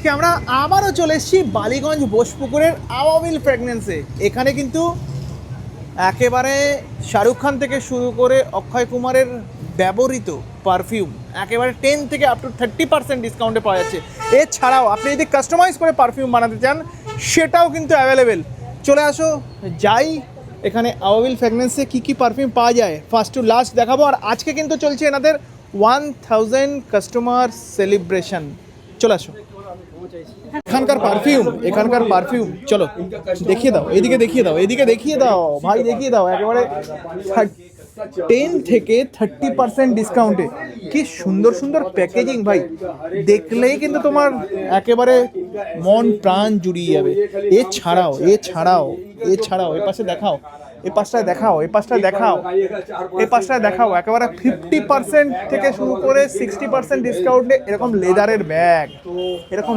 আজকে আমরা আবারও চলে এসেছি বালিগঞ্জ বোসপুকুরের আওয়ামিল প্রেগনেন্সে এখানে কিন্তু একেবারে শাহরুখ খান থেকে শুরু করে অক্ষয় কুমারের ব্যবহৃত পারফিউম একেবারে টেন থেকে আপ টু থার্টি পার্সেন্ট ডিসকাউন্টে পাওয়া যাচ্ছে। এছাড়াও আপনি যদি কাস্টমাইজ করে পারফিউম বানাতে চান, সেটাও কিন্তু অ্যাভেলেবেল চলে আসো, যাই, এখানে আওয়াবিল ফ্র্যাগনেন্সে কী কী পারফিউম পাওয়া যায়। ফার্স্ট টু লাস্ট দেখাবো, আর আজকে কিন্তু চলছে এনাদের ওয়ান থাউজেন্ড কাস্টমার সেলিব্রেশন চলে আসো। এখানকার পারফিউম এখানকার পারফিউম চলো, দেখিয়ে দাও, এদিকে দেখিয়ে দাও, এদিকে দেখিয়ে দাও, ভাই, দেখিয়ে দাও, একেবারে টেন থেকে থার্টি পার্সেন্ট ডিসকাউন্টে কি সুন্দর সুন্দর প্যাকেজিং ভাই। দেখলেই কিন্তু তোমার একেবারে মন প্রাণ জুড়িয়ে যাবে। এছাড়াও এছাড়াও এছাড়াও এ পাশে দেখাও, এ পাশটায় দেখাও, এ পাশটায় দেখাও এই পাশটায় দেখাও, একেবারে ফিফটি পার্সেন্ট থেকে শুরু করে সিক্সটি পার্সেন্ট ডিসকাউন্টে এরকম লেদারের ব্যাগ এরকম